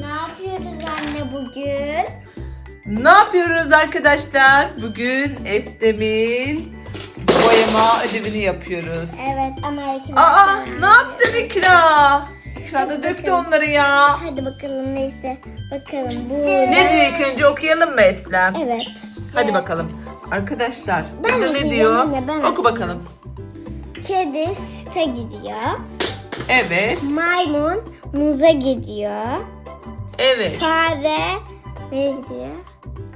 Ne yapıyoruz anne bugün? Ne yapıyoruz arkadaşlar? Bugün Estem'in boyama ödevini yapıyoruz. Evet ama ikimiz Aa ne yaptın İkra? İkra da döktü onları ya. Hadi bakalım neyse. Bakalım bu. Ne diyor ilk önce okuyalım mı Eslem? Evet. Hadi bakalım. Arkadaşlar Ben burada ne okuyayım diyor? anne, ben Oku bakalım. Kedi süte gidiyor. Evet. Maymun muza gidiyor. Evet. Fare ne gidiyor?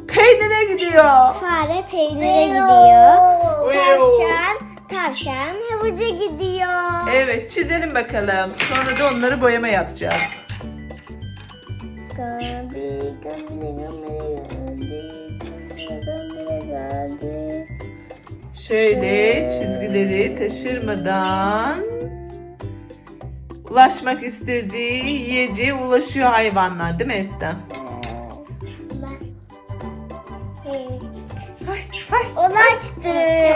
Peynire gidiyor. Fare peynire gidiyor. Tavşan, tavşan havuca gidiyor. Evet çizelim bakalım. Sonra da onları boyama yapacağız. Şöyle çizgileri taşırmadan ulaşmak istediği yiyeceğe ulaşıyor hayvanlar değil mi Estem? Ay, ay, Ulaştı.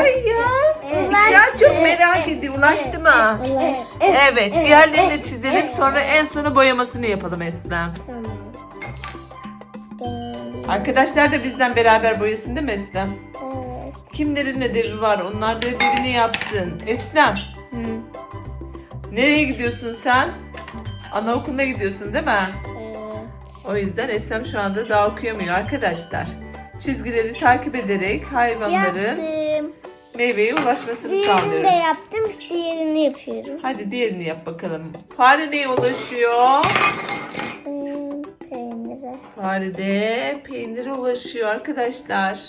ay ya. Ya çok merak ediyor. Ulaştı mı? Ulaştı. Evet. Diğerlerini de çizelim. Sonra en sona boyamasını yapalım. Gabi. Arkadaşlar da bizden beraber boyasın değil mi? Evet. Kimlerin ödevi var? Onlar da ödevini yapsın. Eslem. Nereye gidiyorsun sen? Anaokuluna gidiyorsun değil mi? Evet. O yüzden Eslem şu anda daha okuyamıyor arkadaşlar. Çizgileri takip ederek hayvanların Yaptım. meyveye ulaşmasını Diğerini de sağlıyoruz. yaptım. Diğerini yapıyorum. Hadi diğerini yap bakalım. Fare neye ulaşıyor? Hmm, peynire. Fare de peynire ulaşıyor arkadaşlar.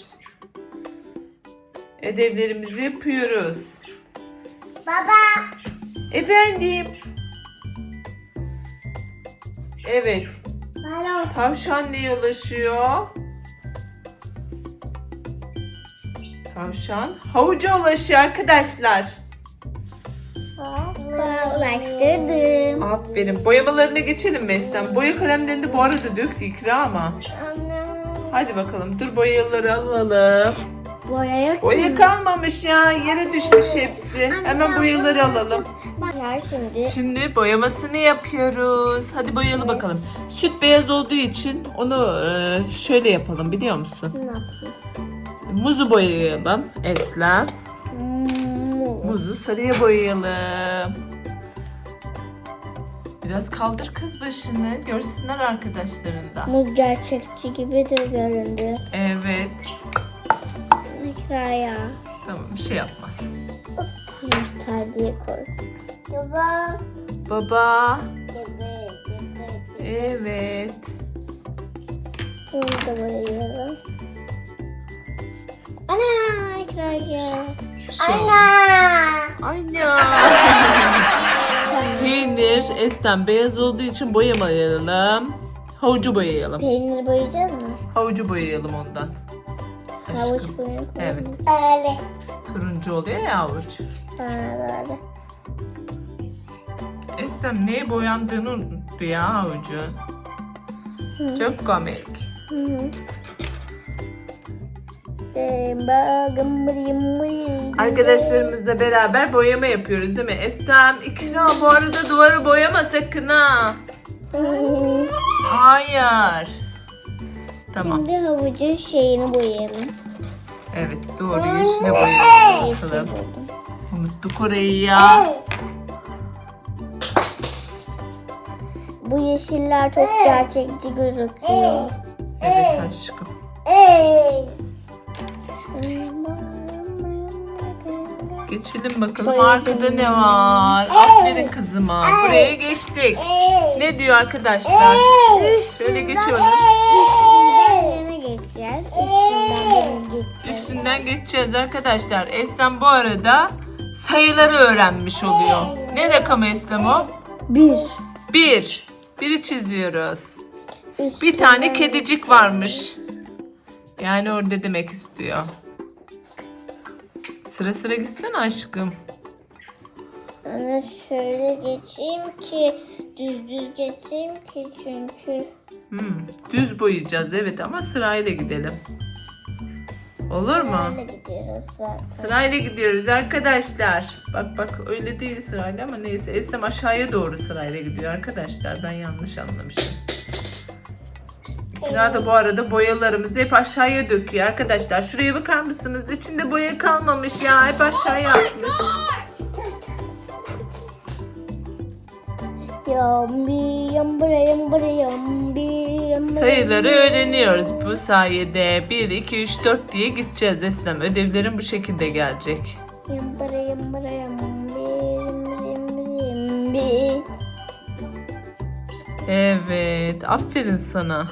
Ödevlerimizi yapıyoruz. Baba. Efendim. Evet. Balon. Tavşan neye ulaşıyor? Tavşan havuca ulaşıyor arkadaşlar. Hoppa, ulaştırdım. Aferin. Boyamalarına geçelim mi Estem? Boya kalemlerini bu arada döktü İkra ama. Hadi bakalım. Dur boyaları alalım. Boya yok. Boya kalmamış ya. Yere düşmüş hepsi. Hemen boyaları alalım. Bakar şimdi. Şimdi boyamasını yapıyoruz. Hadi boyalı bakalım. Süt beyaz olduğu için onu e, şöyle yapalım biliyor musun? Ne yapayım? Muzu boyayalım Eslem. Mu. Muzu sarıya boyayalım. Biraz kaldır kız başını. Görsünler arkadaşlarında. Muz gerçekçi gibi de göründü. Evet. Hikaya. Tamam bir şey yapmaz. Baba. Baba. Evet, evet. Evet. Bunu da boyayalım. Ana. Şey. Aynen. Peynir Esten beyaz olduğu için boyamayalım. Havucu boyayalım. Peynir boyayacağız mı? Havucu boyayalım ondan. Havuç Aşkım. boyayalım. Evet. Turuncu oluyor ya. Ha, böyle. Estem neye boyandığını unuttu ya havucu. Çok komik. Hı. Arkadaşlarımızla beraber boyama yapıyoruz değil mi? Estem, İkra bu arada duvarı boyama sakın ha. Hayır. Tamam. Şimdi havucun şeyini boyayalım. Evet doğru yeşile boyayalım bakalım. Unuttuk orayı ya. Bu yeşiller çok gerçekçi gözüküyor. Evet aşkım. Geçelim bakalım arkada ne var? Aferin kızıma. Buraya geçtik. Ne diyor arkadaşlar? Şöyle geçiyoruz. Üstünden yana geçeceğiz. Üstünden. Üstünden geçeceğiz arkadaşlar. Eslem bu arada sayıları öğrenmiş oluyor. Ne rakamı Eslem o? Bir. Bir. Biri çiziyoruz. Bir tane kedicik varmış. Yani orada demek istiyor. Sıra sıra gitsene aşkım. Ana şöyle geçeyim ki düz düz geçeyim ki çünkü Hmm, düz boyayacağız evet ama sırayla gidelim. Olur mu? böyle gidiyoruz zaten. Sırayla gidiyoruz arkadaşlar. Bak bak öyle değil sırayla ama neyse. Eslem aşağıya doğru sırayla gidiyor arkadaşlar. Ben yanlış anlamışım. İkra da bu arada boyalarımızı hep aşağıya döküyor arkadaşlar. Şuraya bakar mısınız? İçinde boya kalmamış ya. Hep aşağıya atmış. Yambi yambıra yambıra yambi. Sayıları öğreniyoruz bu sayede. 1, 2, 3, 4 diye gideceğiz Eslem. Ödevlerin bu şekilde gelecek. Evet. Aferin sana.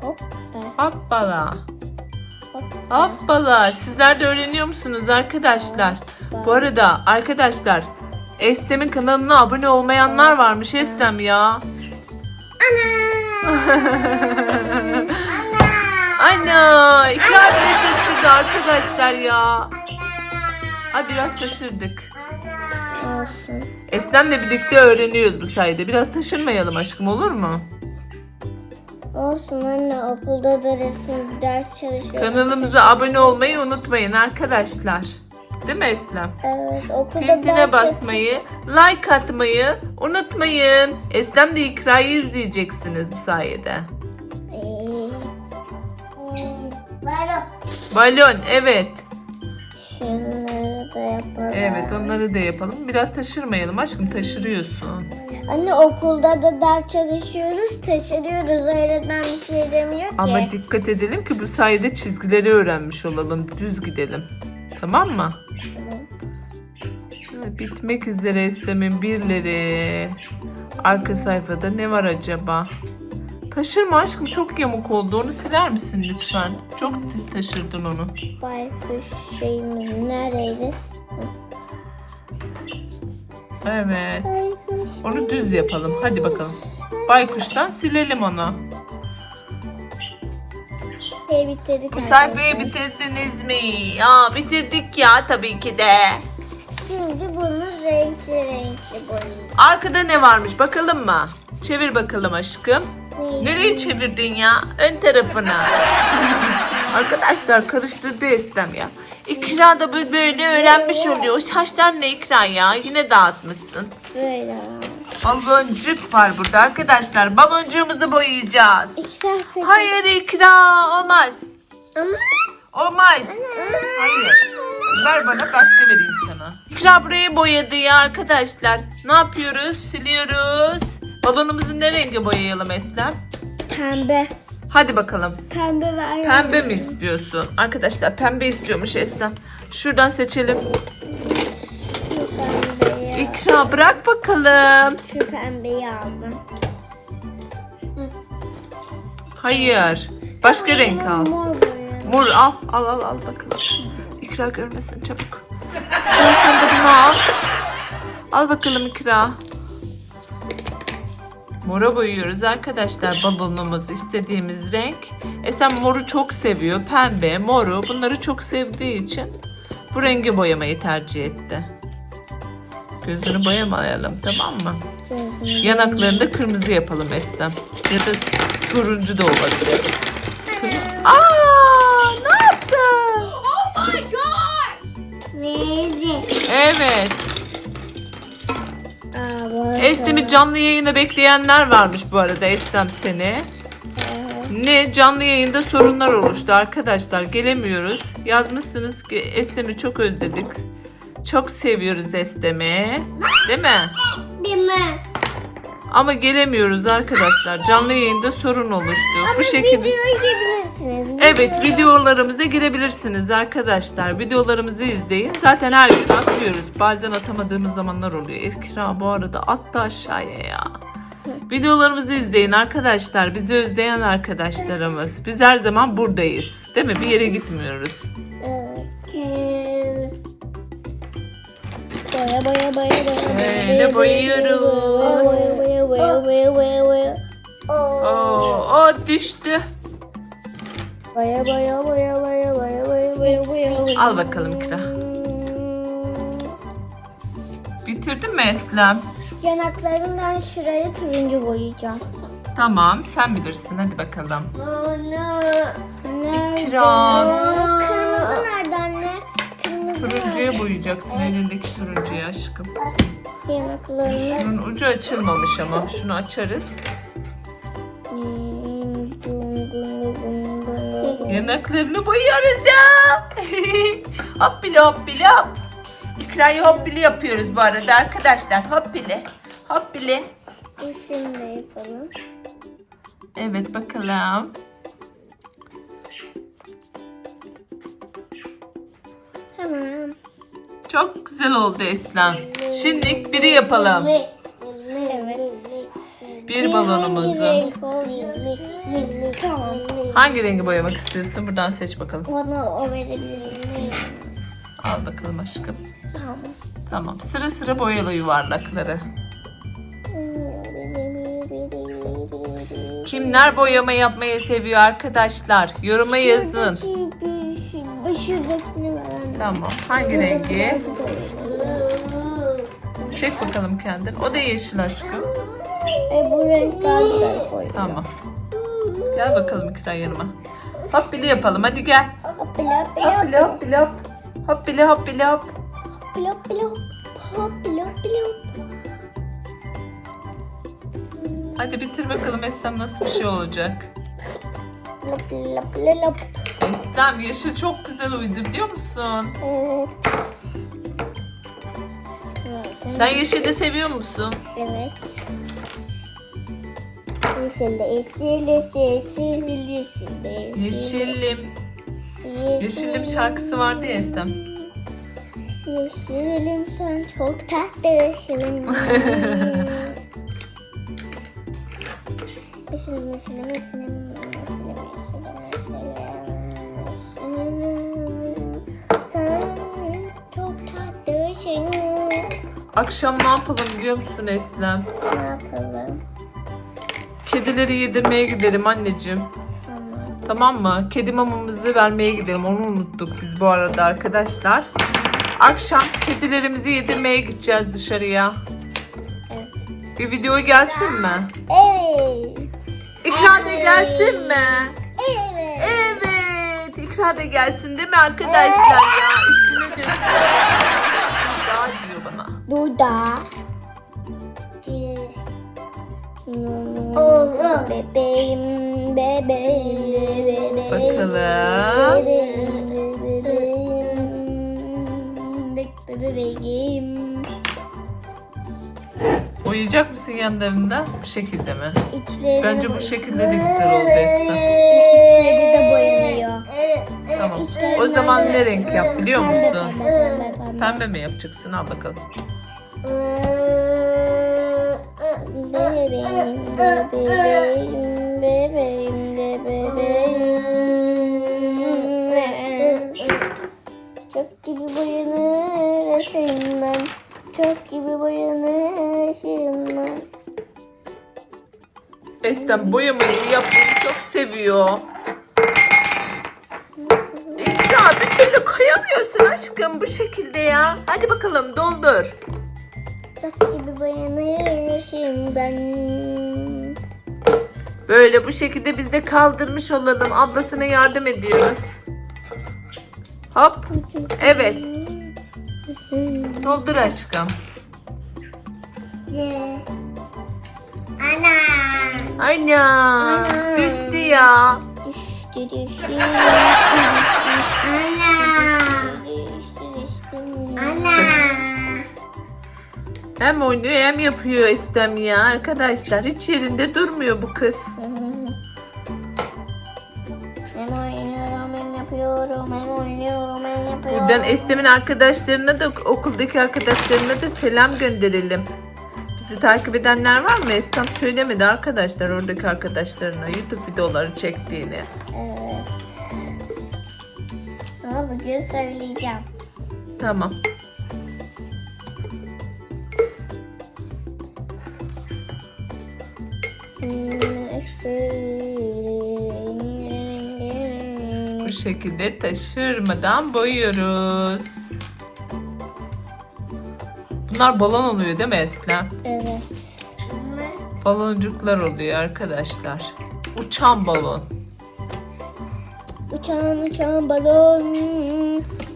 Hop. Hoppala. Hoppala. Sizler de öğreniyor musunuz arkadaşlar? Bu arada arkadaşlar Estem'in kanalına abone olmayanlar varmış Estem ya. Ana! İkra bile şaşırdı arkadaşlar ya. Ay biraz taşırdık. Olsun. Estem'le birlikte öğreniyoruz bu sayede. Biraz taşırmayalım aşkım olur mu? Olsun anne okulda da resim ders çalışıyoruz. Kanalımıza abone olmayı unutmayın arkadaşlar. Değil mi Eslem? Evet okulda Tintine basmayı, like atmayı unutmayın. Eslem de ikrayı izleyeceksiniz bu sayede. Var Balon evet. Şunları da yapalım. Evet onları da yapalım. Biraz taşırmayalım aşkım taşırıyorsun. Anne okulda da ders çalışıyoruz, taşırıyoruz. Öğretmen bir şey demiyor ki. Ama dikkat edelim ki bu sayede çizgileri öğrenmiş olalım. Düz gidelim. Tamam mı? Evet, Bitmek üzere Eslem'in birleri. Arka sayfada ne var acaba? Taşırma aşkım çok yamuk oldu. Onu siler misin lütfen? Çok taşırdın onu. Baykuş şeyimiz neredeydi? Evet. Baykuş. Onu düz yapalım. Hadi bakalım. Baykuştan silelim onu. Şey bitirdik. Bu sayfayı bitirdiniz mi? Ya bitirdik ya tabii ki de. Şimdi bunu renkli renkli boyayacağız. Arkada ne varmış bakalım mı? Çevir bakalım aşkım. Neydi? Nereye çevirdin ya? Ön tarafına. Arkadaşlar karıştırdı Estem ya. İkra da böyle, böyle öğrenmiş oluyor. O saçlar ne İkra ya? Yine dağıtmışsın. Böyle. Baloncuk var burada arkadaşlar. Baloncuğumuzu boyayacağız. Hayır İkra olmaz. Olmaz. Hayır. Ver bana başka vereyim sana. İkra burayı boyadı ya arkadaşlar. Ne yapıyoruz? Siliyoruz. Balonumuzu ne rengi boyayalım Eslem? pembe. Hadi bakalım. Pembe ve aynen. Pembe mi istiyorsun? Arkadaşlar pembe istiyormuş Eslem. Şuradan seçelim. İkra bırak bakalım. Şu pembeyi aldım. Hayır. Başka renk al. Mor al. Al al al bakalım. İkra görmesin çabuk. Al sen de bunu al. Al bakalım İkra. Mora boyuyoruz arkadaşlar balonumuz istediğimiz renk. Esen moru çok seviyor. Pembe, moru bunları çok sevdiği için bu rengi boyamayı tercih etti. Gözünü boyamayalım tamam mı? Yanaklarını da kırmızı yapalım Eslem. Ya da turuncu da olabilir. Aa, ne yaptın? Evet. Aa, bu arada- Estem'i canlı yayına bekleyenler varmış bu arada Estem seni. Ne canlı yayında sorunlar oluştu arkadaşlar gelemiyoruz. Yazmışsınız ki Estem'i çok özledik. Çok seviyoruz Estem'i. Değil mi? Değil mi? Ama gelemiyoruz arkadaşlar. Canlı yayında sorun oluştu. Bu şekilde. Videoya girebilirsiniz. Evet videolarımıza girebilirsiniz arkadaşlar. Videolarımızı izleyin. Zaten her gün atlıyoruz. Bazen atamadığımız zamanlar oluyor. Ekra bu arada attı aşağıya ya. Videolarımızı izleyin arkadaşlar. Bizi özleyen arkadaşlarımız. Biz her zaman buradayız. Değil mi? Bir yere gitmiyoruz. Evet. Boya boya boya boya. Böyle boyuyoruz. Boya boya boya boya boya. Oo, o düştü. Boya boya boya boya boya boya boya boya. Al bakalım Kira. Bitirdin mi Eslem? Yanaklarından şuraya turuncu boyayacağım. Tamam, sen bilirsin. Hadi bakalım. Ana, İkram. Turuncuya boyayacaksın elindeki turuncuya aşkım. yanaklarını. Şunun ucu açılmamış ama şunu açarız. Yanaklarını boyuyoruz ya. hop bile hop bile hop. İkrayı hop bile yapıyoruz bu arada arkadaşlar. Hop bile. Hop bile. Şimdi yapalım. Evet bakalım. Çok güzel oldu Eslem. Şimdi biri yapalım. Evet. Bir balonumuzu. Tamam. Hangi rengi boyamak istiyorsun? Buradan seç bakalım. Bana o? Al bakalım aşkım. Tamam. Tamam. Sıra sıra boyalı yuvarlakları. Kimler boyama yapmayı seviyor arkadaşlar? Yoruma yazın. Tamam. Hangi rengi? Çek bakalım kendin. O da yeşil aşkım. E, bu renk daha güzel. Tamam. Gel bakalım İkra yanıma. Hop bile yapalım. Hadi gel. Hopla Hop bile hop bile hop. Hop bile hop bile hop. hopla hopla hopla hopla Hadi bitir bakalım Eslem nasıl bir şey olacak. hopla hopla hopla Eslem yeşil çok güzel uydu biliyor musun? Evet. Sen yeşili seviyor musun? Evet. Yeşil, yeşil, yeşil, yeşil, yeşil, Yeşillim. Yeşillim şarkısı vardı ya Eslem. Yeşilim sen çok tatlısın. Yeşilim, yeşilim, yeşilim, yeşilim, yeşilim. Akşam ne yapalım biliyor musun Eslem? Ne yapalım? Kedileri yedirmeye gidelim anneciğim. Tamam. Tamam mı? Kedi mamamızı vermeye gidelim. Onu unuttuk biz bu arada arkadaşlar. Akşam kedilerimizi yedirmeye gideceğiz dışarıya. Evet. Bir video gelsin mi? Evet. İkra da gelsin mi? Evet. Evet. İkra da gelsin değil mi arkadaşlar ya? Üstüne de. Duda. Bebeğim, bebeğim, bebeğim. Bakalım. Bebeğim. Uyuyacak mısın yanlarında? Bu şekilde mi? İçleri Bence bu şekilde de güzel oldu Esra. İçleri de boyanıyor. Tamam. O zaman ne renk yap biliyor musun? Pembe, pembe, pembe. Pembe mi yapacaksın? Al bakalım. Çok gibi boyanır yaşayım ben. Çok gibi boyanır yaşayım ben. Eslem boyamayı yapmayı çok seviyor. Ya bir türlü koyamıyorsun aşkım bu şekilde ya. Hadi bakalım doldur. Çok gibi boyanır yaşayım ben. Böyle bu şekilde biz de kaldırmış olalım. Ablasına yardım ediyoruz. Hop. Evet. Doldur aşkım. Ana. Aynen. Düştü ya. Düştü düştü. Ana. Ana. Hem oynuyor hem yapıyor Estem ya arkadaşlar. Hiç yerinde durmuyor bu kız. Hem oynuyorum hem yapıyorum hem oynuyorum hem yapıyorum. Buradan Estem'in arkadaşlarına da okuldaki arkadaşlarına da selam gönderelim. Bizi takip edenler var mı? Estem söylemedi arkadaşlar oradaki arkadaşlarına YouTube videoları çektiğini. Evet. Ama bugün söyleyeceğim. Tamam. Bu şekilde taşırmadan boyuyoruz. Bunlar balon oluyor değil mi Eslem? Evet. Baloncuklar oluyor arkadaşlar. Uçan balon. Uçan uçan balon.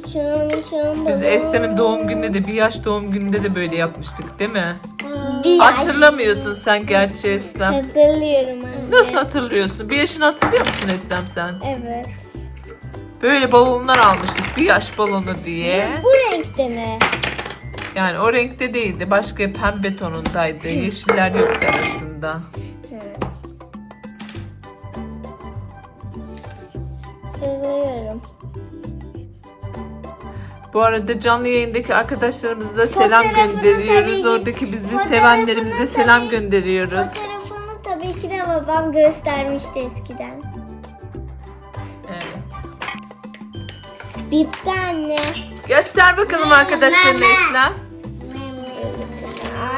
Uçan uçan balon. Biz Estem'in doğum gününde de bir yaş doğum gününde de böyle yapmıştık değil mi? Bir yaş. Hatırlamıyorsun sen gerçi Eslem. Hatırlıyorum anne. Nasıl hatırlıyorsun? Bir yaşını hatırlıyor musun Eslem sen? Evet. Böyle balonlar almıştık. Bir yaş balonu diye. Bu renkte mi? Yani o renkte değildi. Başka pembe tonundaydı. Yeşiller yoktu arasında. Hatırlıyorum. Bu arada canlı yayındaki arkadaşlarımıza da selam Fotoğrafını gönderiyoruz. tabii- Oradaki bizi fotoğrafını sevenlerimize selam tabii- gönderiyoruz. Fotoğrafını tabii ki de babam göstermişti eskiden. Evet. Bitti anne. Göster bakalım arkadaşlarına Eslem.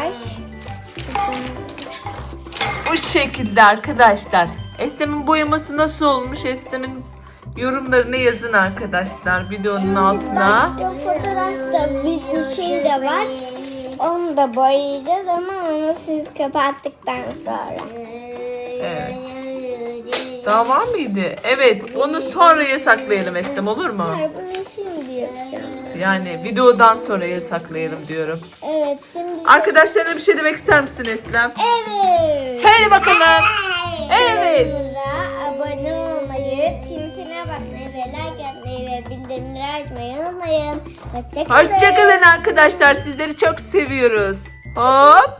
Ay. Bu şekilde arkadaşlar. Eslem'in boyaması nasıl olmuş? Eslem'in yorumlarını yazın arkadaşlar videonun altına. Başka fotoğrafta bir, bir şey de var. Onu da boyayacağız ama onu siz kapattıktan sonra. Evet. Daha var mıydı? Evet. Onu sonraya saklayalım Eslem olur mu? Hayır bunu şimdi yapacağım. Yani videodan sonra saklayalım diyorum. Evet şimdi. Arkadaşlarına bir şey demek ister misin Eslem? Evet. Söyle bakalım. Evet. Kanalımıza abone olmayı, Hoşçakalın. Hoşçakalın arkadaşlar. Sizleri çok seviyoruz. Hop.